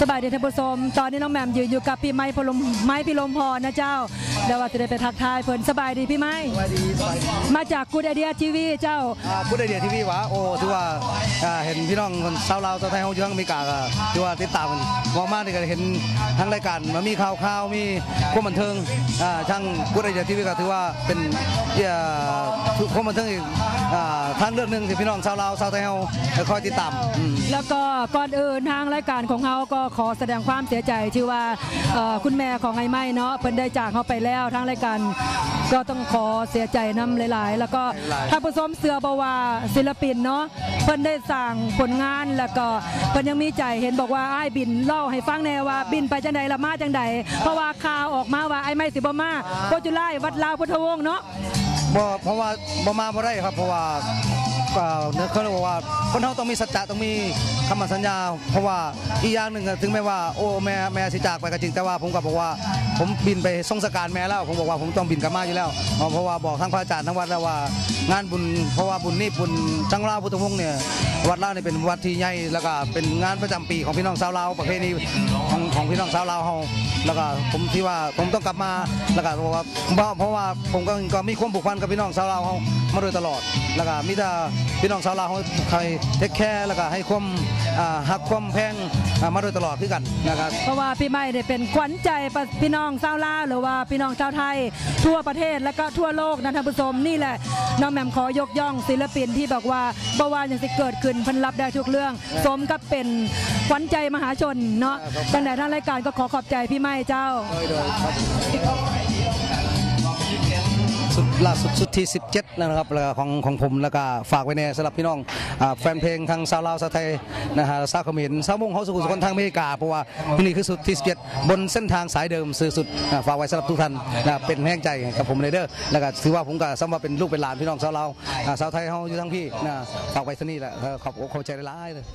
สบายดีท่านผู้ชมตอนนี้น้องแหม่มยืนอยู่กับพี่ไม้พลมไม้พิลมพรนะเจ้าเดี๋ยวว่าจะได้ไปทักทายเพิ่นสบายดีพี่ไม้สวัสดีสวัสดีมาจากกูดไอเดียทีวีเจ้าอ่าพูดไอเดียทีวีวะโอ้ถือว่าอ่าเห็นพี่น้องคนชาวลาวชาวไทยเขาอยู่ทั้งอเมริกาก็ถือว่าติดตามกันมองมากเลยก็เห็นทั้งรายการมันมีข่าวข่าวมีความบันเทิงอ่าช่างพูดไอเดียทีวีก็ถือว่าเป็นอ่าความบันเทิงอีก อ่าทางเลือกหนึ่งที่พี่น้องชาวลาวชาวไทยเขาคอยติดตามอืม แล้วก็ก่อนอื่นทางรายการของเราก็ขอแสดงความเสียใจที่ว่าเอ่อคุณแม่ของไอ้ไม้เนาะเพิ่นได้จากเขาไปแล้วทางรายการก็ต้องขอเสียใจนำหลาย ๆ แล้วก็หลายๆ ท่านผู้ชมเสือบว่าศิลปินเนาะเพิ่นได้สร้างผลงานแล้วก็เพิ่นยังมีใจเห็นบอกว่าไอ้ายบินเล่าให้ฟังแน่ว่าบินไปจังใดละมาจังใดเพราะว่าข่าวออกมาว่าไอ้ไม้สิบ่มาโคจุไลวัดลาวพุทธวงศ์เนาะ บ่เพราะว่าบ่มาบ่ได้ครับ เพราะว่า เนื้อเขาเรียกว่า คนเราต้องมีสัจจะต้องมีคำมั่นสัญญา เพราะว่าอีกอย่างหนึ่งถึงแม้ว่าโอ้แม่แม่สิจากไปก็จริงแต่ว่าผมก็บอกว่า ผมบินไปทรงสการแม่แล้ว ผมบอกว่าผมต้องบินกลับมาอยู่แล้ว เพราะว่าบอกทั้งพระอาจารย์ทั้งวัดแล้วว่างานบุญเพราะว่าบุญนี่บุญจังลาพุทธวงศ์เนี่ยวัดเล่าเนี่ยเป็นวัดที่ใหญ่แล้วก็เป็นงานประจำปีของพี่น้องชาวลาวประเพณีของของพี่น้องชาวลาวเฮาแล้วก็ผมที่ว่าผมต้องกลับมาแล้วก็บอกว่าเพราะเพราะว่าผมก็ก็มีความผูกพันกับพี่น้องชาวลาวเฮามาโดยตลอดแล้วก็มีแต่พี่น้องชาวลาวเฮาคอยเทคแคร์แล้วก็ให้ความอ่าหักความแพงอ่ามาโดยตลอดคือกันนะครับเพราะว่าพี่ไม่ได้เป็นขวัญใจพี่น้องชาวลาวหรือว่าพี่น้องชาวไทย ทั่วประเทศและก็ทั่วโลกนะท่านผู้ชมนี่แหละน้องแหม่มขอยกย่องศิลปินที่บอกว่าบ่ว่าอย่างสิเกิดขึ้นเพันรับได้ทุกเรื่องสมกับเป็นขวัญใจมหาชนเนาะดังนั้นทางรายการก็ขอขอบใจพี่ไม่เจ้า สุดล่าสุดสุดที่ 17นะครับของของผมแล้วก็ฝากไว้ในสำหรับพี่น้องอแฟนเพลงทางชาวลาวชาไทยนะฮะชาวเขมรชาวมงเขาสุขุสุขนทางอเมริกาเพราะว่าที่นี่คือสุดที่ 17 บนเส้นทางสายเดิมสื่อสุดฝากไว้สำหรับทุกท่านนะเป็นแห้งใจกับผมเลยเด้อแล้วก็ถือว่าผมก็สมว่าเป็นลูกเป็นหลานพี่น้องชาวลาวอ่าวไทยเขาอยู่ทั้งพี่นะฝากไว้ที่นี่แหละเออขอบขอบใจหลายเลย